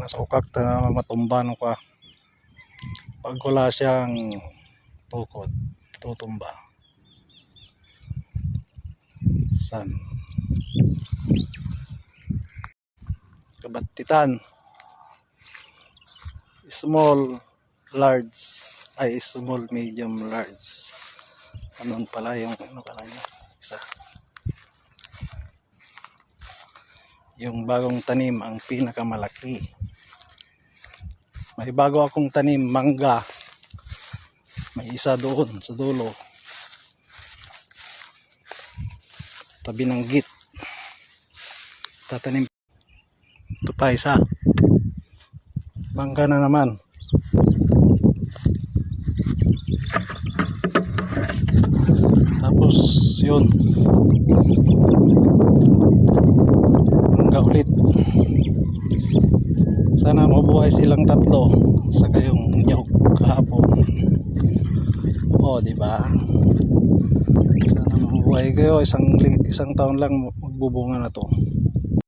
nasukak na matumban ka pag wala siyang tukod tutumba. San? Kabatitan small large ay small medium large. Anon pala yung ano ka niya isa yung bagong tanim ang pinakamalaki. May bago akong tanim mangga. May isa doon sa dulo. Tabi ng git. Tatanim. Ito pa isa. Mangga na naman. Tapos yun mangga ulit. Sana mabuhay silang tatlo sa kayong nyog kahapon. Oo di ba? Sana mabuhay kayo. Isang isang taon lang magbubunga na to